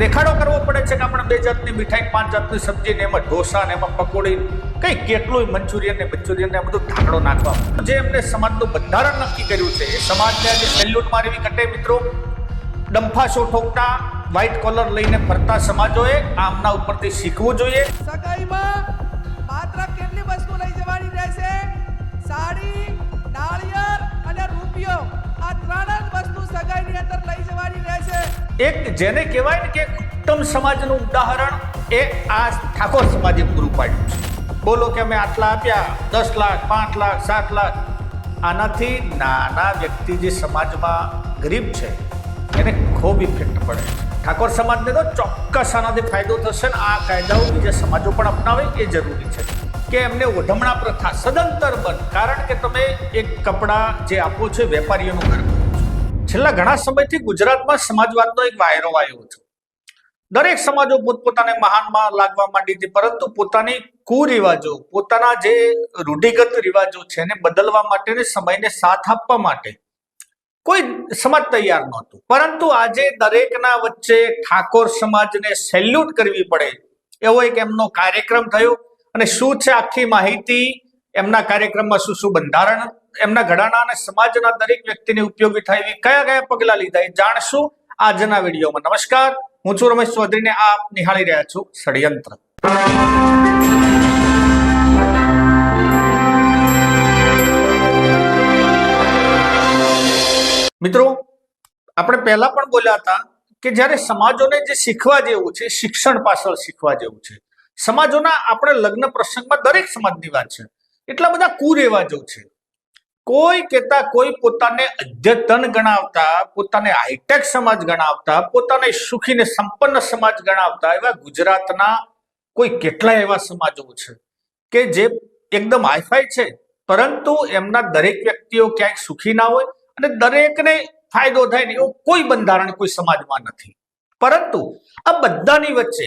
દેખાડો કરવો પડે છે કે આપણે બે જાતની મીઠાઈ, પાંચ જાતની સબ્જી ને એમાં ઢોસા ને એમાં પકોડી કઈ કેટલું મંચુરિયન ને મંચુરિયન ને બધું ઢાંકડો નાખવા જે એમને સમાજનું બંધારણ નક્કી કર્યું છે, એ સમાજને આજે સેલ્યુટ મારવી કટે મિત્રો. ડંફાશો ઠોકતા વ્હાઇટ કોલર લઈને ફરતા સમાજોએ આમના ઉપરથી શીખવું જોઈએ. સગાઈમાં માત્ર કેટલી વસ્તુ લઈ જવાની રહેશે? સાડી, નાળિયેર અને રૂપિયો. આ ત્રણ સગાઈની અંદર લઈ જવાની રહેશે એક જેને કહેવાય ને કે ઉત્તમ સમાજનું ઉદાહરણ એ આ ઠાકોર સમાજે પૂરું પાડ્યું છે. બોલો કે અમે આટલા આપ્યા, દસ લાખ, પાંચ લાખ, સાત લાખ. આનાથી નાના વ્યક્તિ જે સમાજમાં ગરીબ છે, એને ખૂબ ઇફેક્ટ પડે ઠાકોર સમાજને તો ચોક્કસ આનાથી ફાયદો થશે ને આ કાયદાઓ બીજા સમાજો પણ અપનાવે એ જરૂરી છે. કે એમને ઓઢમણા પ્રથા સદંતર બંધ. કારણ કે તમે એક કપડાં જે આપો છો વેપારીઓનું ઘર છો છેલ્લા ઘણા સમયથી ગુજરાતમાં સમાજવાદનો એક વાયરો આવ્યો છે. દરેક સમાજો પોતપોતાને મહાનમાં લાગવા માંડી હતી, પરંતુ પોતાની કુરિવાજો, પોતાના જે રૂઢિગત રિવાજો છે એને બદલવા માટે ને સમયને સાથ આપવા માટે કોઈ સમાજ તૈયાર નહોતું. પરંતુ આજે દરેકના વચ્ચે ઠાકોર સમાજને સેલ્યુટ કરવી પડે, એવો એક એમનો કાર્યક્રમ થયો. અને શું છે આખી માહિતી? એમના કાર્યક્રમમાં શું શું બંધારણ એમના ઘડાના અને સમાજના દરેક વ્યક્તિને ઉપયોગી થાય એવી કયા કયા પગલા લીધા એ જાણશું આજના વિડીયોમાં. નમસ્કાર, હું છું રમેશ ચૌધરીને આપ નિહાળી રહ્યા છું ષડયંત્ર. મિત્રો, આપણે પહેલા પણ બોલ્યા હતા કે જ્યારે સમાજોને જે શીખવા જેવું છે, શિક્ષણ પાછળ શીખવા જેવું છે, સમાજોના આપણે લગ્ન પ્રસંગમાં દરેક સમાજની વાત છે. એટલા બધા કુરેવાજો છે. કોઈ કહેતા કોઈ પોતાને અદ્યતન ગણાવતા, પોતાને હાઈટેક સમાજ ગણાવતા, પોતાને સુખીને સંપન્ન સમાજ ગણાવતા, એવા ગુજરાતના કોઈ કેટલા એવા સમાજો છે કે જે એકદમ હાઈફાઈ છે. પરંતુ એમના દરેક વ્યક્તિઓ ક્યાંક સુખી ના હોય અને દરેકને ફાયદો થાય ને એવું કોઈ બંધારણ કોઈ સમાજમાં નથી. પરંતુ આ બધાની વચ્ચે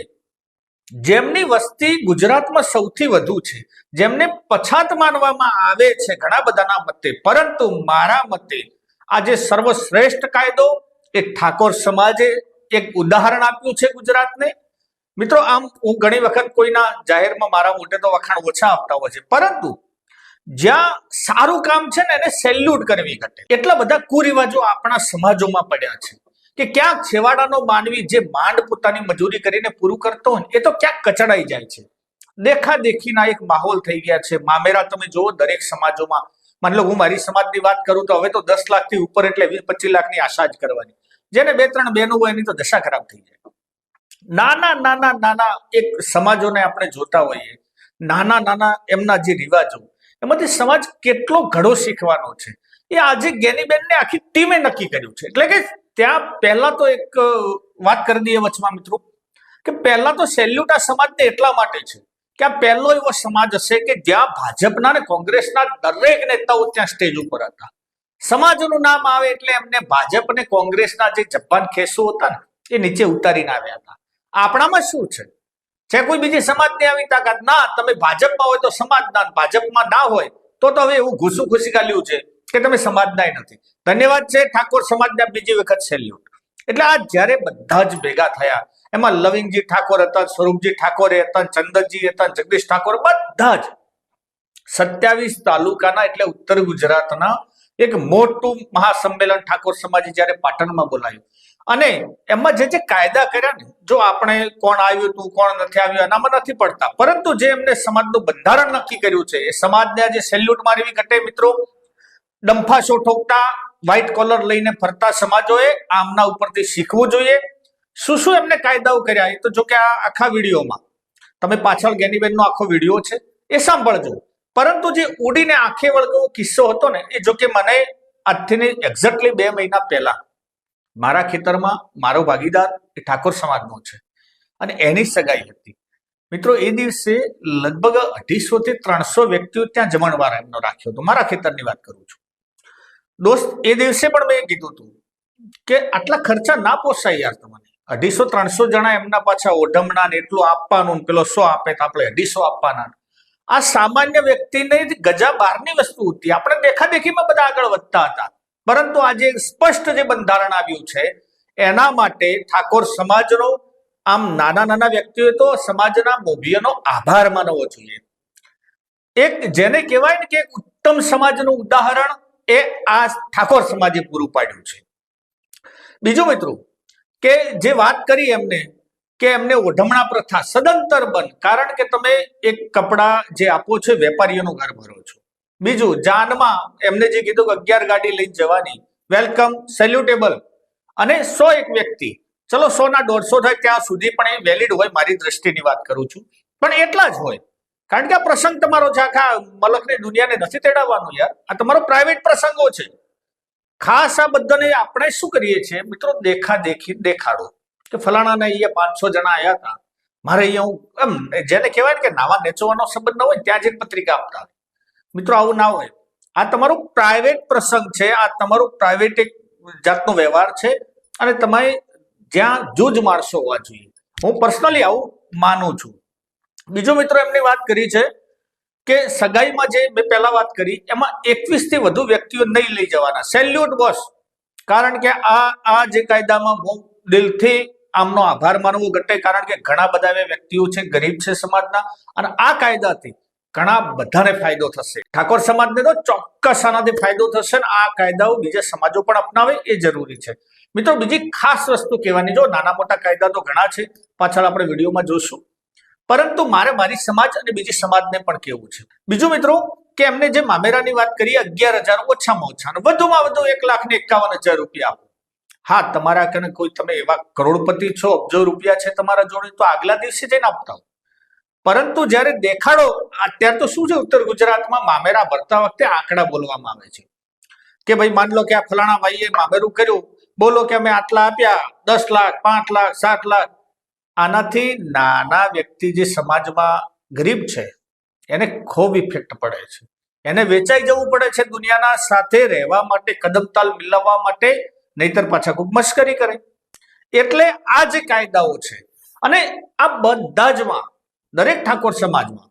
જેમની વસ્તી ગુજરાતમાં સૌથી વધુ છે, જેમને પછાત માનવામાં આવે છે ઘણા બધાના મતે. પરંતુ મારા મતે આજે સર્વશ્રેષ્ઠ કાયદો એ ઠાકોર સમાજે એક ઉદાહરણ આપ્યું છે ગુજરાતને. મિત્રો, આમ હું ઘણી વખત કોઈના જાહેરમાં મારા મોઢે તો વખાણ ઓછા આપતા હોય છે. પરંતુ જ્યાં સારું કામ છે ને એને સેલ્યુટ કરવી ઘટે. એટલા બધા કુરિવાજો આપણા સમાજોમાં પડ્યા છે. કે ક્યાંક છેવાડાનો માનવી જે માંડ પોતાની મજૂરી કરીને પૂરું કરતો હોય એ તો ક્યાંક કચડાઈ જાય છે. દેખા દેખીના એક માહોલ થઈ ગયા છે. મામેરા, તમે જુઓ, દરેક સમાજોમાં, માની લો હું મારી સમાજની વાત કરું તો હવે તો દસ લાખથી ઉપર એટલે વીસ, પચીસ લાખની આશા જ કરવાની. જેને બે ત્રણ બહેનો હોય એની તો દશા ખરાબ થઈ જાય. નાના નાના નાના એક સમાજોને આપણે જોતા હોઈએ, નાના નાના એમના જે રિવાજો, એમાંથી સમાજ કેટલો ઘડો શીખવાનો છે. એ આજે જ્ઞાનીબેનને આખી ટીમે નક્કી કર્યું છે. એટલે કે ત્યાં પહેલા તો એક વાત કરી દઈએ વચમાં મિત્રો, કે પહેલા તો સેલ્યુટ આ સમાજને એટલા માટે છે કે આ પહેલો એવો સમાજ હશે કે જ્યાં ભાજપના ને કોંગ્રેસના દરેક નેતાઓ ત્યાં સ્ટેજ ઉપર હતા. સમાજનું નામ આવે એટલે એમને ભાજપ અને કોંગ્રેસના જે જબ્બાન ખેસો હતા ને, એ નીચે ઉતારીને આવ્યા હતા. આપણામાં શું છે? છે કોઈ બીજી સમાજની આવી તાકાત, ના, તમે ભાજપમાં હોય તો સમાજના, ભાજપમાં ના હોય, તો તો હવે એવું ઘૂસું ઘૂસી કાઢ્યું છે. કે તમે સમાજનાય નથી. ધન્યવાદ છે, ઠાકોર સમાજના બીજી વખત સેલ્યુટ એટલે આ જ્યારે બધા જ ભેગા થયા, એમાં લવિંગજી ઠાકોર હતા, સ્વરૂપજી ઠાકોરે હતા, ચંદનજી હતા, જગદીશ ઠાકોર, બધા જ. સત્યાવીસ તાલુકાના એટલે ઉત્તર ગુજરાતના એક મોટું મહાસંમેલન ઠાકોર સમાજે જ્યારે પાટણમાં બોલાયું. અને એમાં જે જે કાયદા કર્યા ને, જો આપણે કોણ આવ્યું હતું, કોણ નથી આવ્યું, એનામાં નથી પડતા. પરંતુ જે એમને સમાજનું બંધારણ નક્કી કર્યું છે, એ સમાજને આજે સેલ્યુટ મારવી ઘટે, મિત્રો. ડંફા શો ઠોકતા વ્હાઇટ કોલર લઈને ફરતા સમાજોએ આમના ઉપરથી શીખવું જોઈએ. શું શું એમને કાયદાઓ કર્યા? એ તો જો કે આ આખા વિડીયોમાં. તમે પાછળ ગેનીબેનનો આખો વીડિયો છે, એ સાંભળજો. પરંતુ જે ઉડીને આંખે વળગવો કિસ્સો હતો ને, એ જો કે મને આજથી એક્ઝેક્ટલી બે મહિના પહેલા. મારા ખેતરમાં મારો ભાગીદાર એ ઠાકોર સમાજનો છે. અને એની સગાઈ હતી. મિત્રો, એ દિવસે લગભગ અઢીસો થી ત્રણસો વ્યક્તિઓ ત્યાં જમણવાર એમનો રાખ્યો હતો. મારા ખેતરની વાત કરું છું. દોસ્ત, એ દિવસે પણ મેં કીધું હતું કે આટલા ખર્ચા ના પોસાય યાર તમને. અઢીસો, ત્રણસો જણા એમના પાછા ઓઢમણા ને એટલું આપવાનું પેલો સો આપે તો આપણે અઢીસો આપવાના. આ સામાન્ય વ્યક્તિને ગજા બહારની વસ્તુ હતી. આપણે દેખાદેખીમાં બધા આગળ વધતા હતા. પરંતુ આજે સ્પષ્ટ જે બંધારણ આવ્યું છે, એના માટે ઠાકોર સમાજનો, આમ નાના નાના વ્યક્તિઓ તો સમાજના મોભીઓનો આભાર માનવો જોઈએ. એક જેને કહેવાય ને કે ઉત્તમ સમાજનું ઉદાહરણ એ આ ઠાકોર સમાજે પૂરું પાડ્યું છે. બીજું મિત્રો, કે જે વાત કરી એમને, કે એમને ઓઢમણા પ્રથા સદંતર બંધ, કારણ કે તમે એક કપડા જે આપો છો વેપારીઓનું ઘર ભરો છો. બીજું, જાનમાં એમને જે કીધું કે અગિયાર ગાડી લઈને જવાની, વેલકમ, સેલ્યુટેબલ, અને સો એક વ્યક્તિ. ચલો સો ના દોઢસો થાય ત્યાં સુધી પણ એ વેલિડ હોય, મારી દ્રષ્ટિની વાત કરું છું. પણ એટલા જ હોય કારણ કે આ પ્રસંગ તમારો છે, આખા મલકની, દુનિયાને નથી તેડાવવાનો યાર. આ તમારો પ્રાઇવેટ પ્રસંગો છે. ખાસ આ બધાને આપણે શું કરીએ છીએ? મિત્રો, દેખા દેખી, દેખાડો. કે ફલાણાને અહીંયા પાંચસો જણા આવ્યા હતા. મારે અહીંયા હું, એમ, જેને કહેવાય ને કે નાવા નેચવાનો સંબંધ ન હોય ત્યાં જ પત્રિકા આપતા. મિત્રો, આવું ના હોય. આ તમારો પ્રાઇવેટ પ્રસંગ છે. આ તમારો પ્રાઇવેટ એક જાતનો વ્યવહાર છે. અને તમે જ્યાં જૂજ માણસો હોવા જોઈએ. હું પર્સનલી આવું માનું છું. બીજું મિત્રો એમની વાત કરી છે કે સગાઈમાં જે મેં પહેલા વાત કરી, એમાં એકવીસથી વધુ વ્યક્તિઓ નહીં લઈ જવાના. સેલ્યુટ બોસ કારણ કે આ આ જે કાયદામાં હું દિલથી આમનો આભાર માનવો ઘટે, કારણ કે ઘણા બધા એવા વ્યક્તિઓ છે, ગરીબ છે સમાજના, અને આ કાયદાથી ઘણા બધાને ફાયદો થશે. ઠાકોર સમાજને તો ચોક્કસ આનાથી ફાયદો થશે અને આ કાયદાઓ બીજા સમાજો પણ અપનાવે એ જરૂરી છે. મિત્રો, બીજી ખાસ વસ્તુ કહેવાની, જો નાના મોટા કાયદા તો ઘણા છે, પાછળ આપણે વિડીયોમાં જોશું. પરંતુ મારે મારી સમાજ અને બીજી સમાજને પણ કેવું છે. બીજું મિત્રો, કે એમને જે મામેરાની વાત કરી, અગિયાર હજાર ઓછામાં ઓછા વધુમાં વધુ એક લાખ ને એકાવન હજાર રૂપિયા હા, તમારા કને કોઈ તમે એવા કરોડપતિ છો અબજો રૂપિયા છે તમારા જોડે, તો આગલા દિવસે જઈને આપતા પરંતુ જ્યારે દેખાડો, અત્યારે તો શું છે, ઉત્તર ગુજરાતમાં મામેરા ભરતા વખતે આંકડા બોલવામાં આવે છે. કે ભાઈ, માન લો કે આ ફલાણા ભાઈએ મામેરું કર્યું. બોલો કે અમે આટલા આપ્યા, દસ લાખ, પાંચ લાખ, સાત લાખ. આનાથી નાના વ્યક્તિ જે સમાજમાં ગરીબ છે, એને ખૂબ ઇફેક્ટ પડે છે. એને વેચાઈ જવું પડે છે દુનિયાના સાથે રહેવા માટે કદમતાલ મિલાવવા માટે, નહીતર પાછા ખૂબ મશ્કરી કરે. એટલે આ જે કાયદાઓ છે, અને આ બધા જમાં દરેક ઠાકોર સમાજમાં,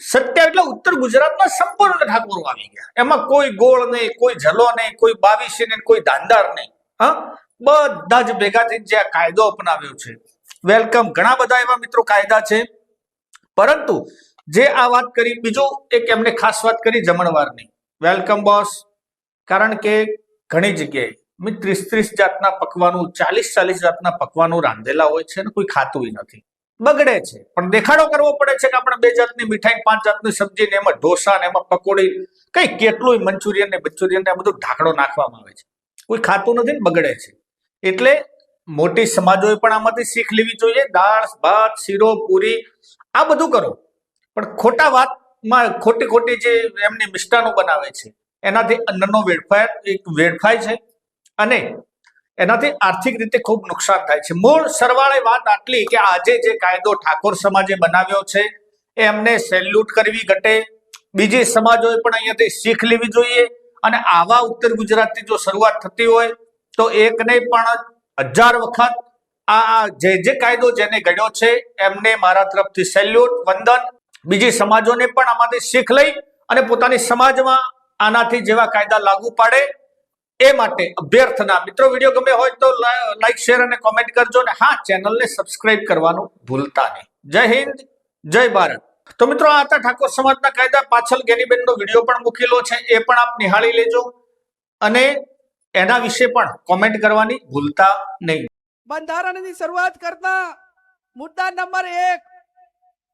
સત્ય એટલે ઉત્તર ગુજરાતમાં સંપૂર્ણ ઠાકોરો આવી ગયા. એમાં કોઈ ગોળ નહીં, કોઈ જલો નહીં, કોઈ બાવીસી નહીં કોઈ દાંદાર નહીં. હા? બધા જ ભેગા થઈને જે આ કાયદો અપનાવ્યો છે વેલકમ ઘણા બધા એવા મિત્રો કાયદા છે. પરંતુ જે આ વાત કરી, બીજું એક એમને ખાસ વાત કરી જમણવારની. વેલકમ બોસ કારણ કે ઘણી જગ્યાએ મેં ત્રીસ ત્રીસ જાતના પકવાનું, ચાલીસ ચાલીસ જાતના પકવાનું રાંધેલા હોય છે ને, કોઈ ખાતું નથી. બગડે છે. પણ દેખાડો કરવો પડે છે કે આપણે બે જાતની મીઠાઈ, પાંચ જાતની સબ્જી ને એમાં ઢોસા ને એમાં પકોડી, કઈ કેટલું મંચુરિયન ને મંચુરિયન ને બધું ઢાંકડો નાખવામાં આવે છે. કોઈ ખાતું નથી ને બગડે છે. એટલે મોટી સમાજોએ પણ આમાંથી શીખ લેવી જોઈએ. દાળ, ભાત, શીરો, પૂરી, આ બધું કરો. પણ ખોટા વાતમાં ખોટી ખોટી જે એમની મિષ્ટાનો બનાવે છે, એનાથી અન્નનો વેડફાય, એક વેડફાય છે અને એનાથી આર્થિક રીતે ખૂબ નુકસાન થાય છે. મૂળ સરવાળે વાત આટલી કે આજે જે કાયદો ઠાકોર સમાજે બનાવ્યો છે એ એમને સેલ્યુટ કરવી ઘટે. બીજી સમાજોએ પણ અહીંયાથી શીખ લેવી જોઈએ. અને આવા ઉત્તર ગુજરાતથી જો શરૂઆત થતી હોય, તો એકને પણ હજાર વખત આ જે જે કાયદો જેને ઘડ્યો છે, એમને મારા તરફથી સેલ્યુટ, વંદન. બીજી સમાજોને પણ આમાંથી શીખ લઈ અને પોતાની સમાજમાં આનાથી જેવા કાયદા લાગુ પાડે એ માટે અભ્યર્થના. મિત્રો, વીડિયો ગમે હોય તો લાઈક શેર અને કોમેન્ટ કરજો અને હા ચેનલને સબસ્ક્રાઇબ કરવાનું ભૂલતા નહીં. જય હિન્દ, જય ભારત. તો મિત્રો, આ હતા ઠાકોર સમાજના કાયદા. પાછળ ગેનીબેનનો વીડિયો પણ મૂકેલો છે, એ પણ આપ નિહાળી લેજો. અને એના વિશે પણ કોમેન્ટ કરવાની ભૂલતા નહીં. બંધારણની શરૂઆત કરતા મુદ્દા નંબર એક,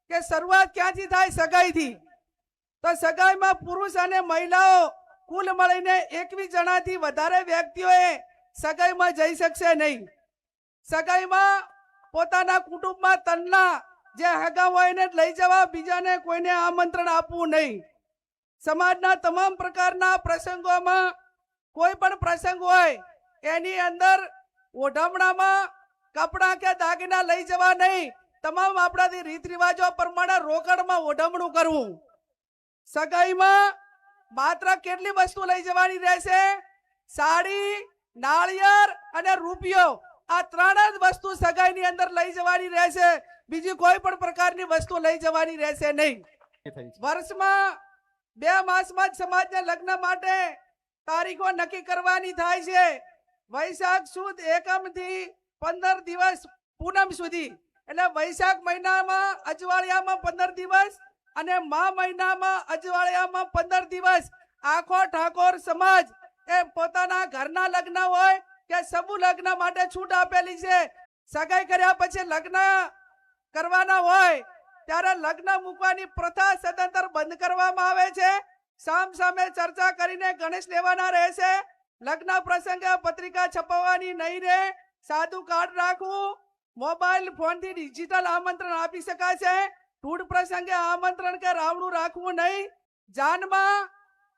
કે શરૂઆત ક્યાંથી થાય સગાઈથી? તો સગાઈમાં પુરુષ અને મહિલાઓ કુલ મળીને એકવીસ જણાથી વધારે વ્યક્તિઓએ સગાઈમાં જઈ શકશે નહીં. સગાઈમાં પોતાના કુટુંબમાં તનના જે હગા હોય એને લઈ જવા, બીજાને કોઈને આમંત્રણ આપવું નહીં. સમાજના તમામ પ્રકારના પ્રસંગોમાં કોઈ પણ પ્રસંગ હોય એની અંદર ઓઢમણામાં કપડાં કે દાગીના લઈ જવા નહીં. તમામ આપણાથી રીત રિવાજો પ્રમાણે રોકડમાં ઓઢમણું કરવું. સગાઈમાં માત્ર કેટલી વસ્તુ લઈ જવાની રહેશે? સાડી નાળિયેર અને રૂપિયો. આ ત્રણ જ વસ્તુ સગાઈની અંદર લઈ જવાની રહેશે. બીજી કોઈ પણ પ્રકારની વસ્તુ લઈ જવાની રહેશે નહીં. વર્ષમાં બે માસમાં જ સમાજના લગ્ન માટે તારીખો નક્કી કરવાની થાય છે. વૈશાખ સુદ એકમથી પંદર દિવસ પૂનમ સુધી. એટલે વૈશાખ મહિનામાં અજવાળિયામાં પંદર દિવસ અને મા મહિનામાં અજવાળિયામાં પંદર દિવસ. આખો ઠાકોર સમાજ એ પોતાના ઘરના લગ્ન હોય કે સમૂહ લગ્ન માટે છૂટ આપેલી છે. સગાઈ કર્યા પછી લગ્ન કરવાના હોય ત્યારે લગ્ન મૂકવાની પ્રથા સદંતર બંધ કરવામાં આવે છે. સામ સામે ચર્ચા કરીને ગણેશ લેવાના રહેશે. લગ્ન પ્રસંગે પત્રિકા છપાવવાની નહીં રહે સાદું કાર્ડ રાખવું. મોબાઈલ ફોનથી ડિજિટલ આમંત્રણ આપી શકાશે. ટૂડ પ્રસંગે આમંત્રણ કે રાવણું રાખવું નહીં. જાનમાં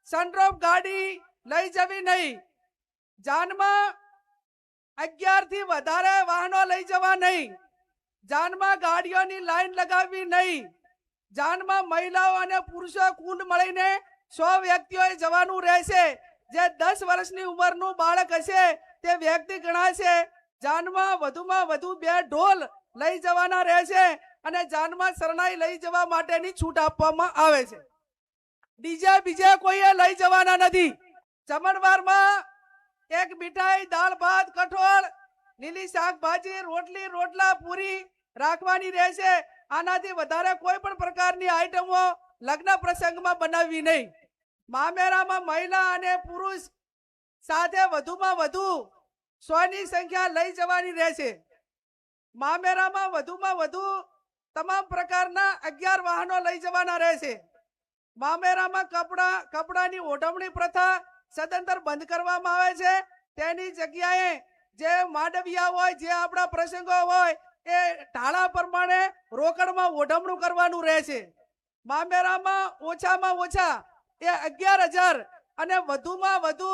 સનડ્રોપ ગાડી લઈ જવી નહીં. જાનમાં અગિયારથી વધારે વાહનો લઈ જવા નહીં. જાનમાં ગાડીઓની લાઈન લગાવવી નહીં. જાનમાં મહિલાઓ અને પુરુષો કુલ મળીને સો વ્યક્તિઓએ જવાનું રહેશે. જે દસ વર્ષની ઉંમરનું બાળક હશે, તે વ્યક્તિ ગણાશે. જાનમાં વધુમાં વધુ બે ઢોલ લઈ જવાના રહેશે અને જાનમાં શરણાઈ લઈ જવા માટેની છૂટ આપવામાં આવે છે. બીજે બીજે કોઈએ લઈ જવાના નથી. જમણવારમાં એક મીઠાઈ, દાળ, ભાત, કઠોળ, લીલી શાકભાજી, રોટલી, રોટલા, પૂરી રાખવાની રહેશે. આનાથી વધારે કોઈ પણ પ્રકારની આઈટમો લગ્ન પ્રસંગમાં બનાવવી નહીં. મામેરામાં મહિલા અને પુરુષ સાથે વધુમાં વધુ સો ની સંખ્યા લઈ જવાની રહેશે. મામેરામાં વધુમાં વધુ તમામ પ્રકારના અગિયાર વાહનો લઈ જવાના રહેશે. મામેરામાં કપડા, કપડાની ઓઢવણી પ્રથા સદંતર બંધ કરવામાં આવે છે. તેની જગ્યાએ જે માંડવિયા હોય, જે આપણા પ્રસંગો હોય, એ ઢાળા પ્રમાણે રોકડમાં ઓઢમણું કરવાનું રહેશે. મામેરામાં ઓછામાં ઓછા એ અગિયાર હજાર અને વધુમાં વધુ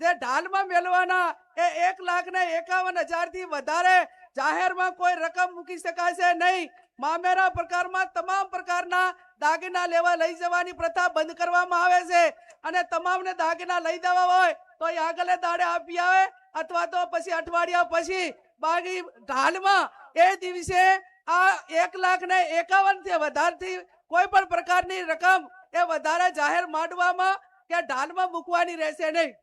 જે ઢાલમાં મેળવાના એ એક લાખ ને એકાવન હજારથી વધારે જાહેરમાં કોઈ રકમ મૂકી શકાશે નહીં. મામેરા પ્રકારમાં તમામ પ્રકારના દાગીના લેવા લઈ જવાની પ્રથા બંધ કરવામાં આવે છે અને તમામને દાગીના લઈ દેવા હોય તો એ આગલે દાડે આપી આવે અથવા તો પછી અઠવાડિયા પછી બાકી ઢાલમાં એ દિવસે આ એક લાખ ને એકાવનથી વધારથી કોઈ પણ પ્રકારની રકમ એ વધારે જાહેર માંડવામાં કે ઢાલમાં મૂકવાની રહેશે નહીં.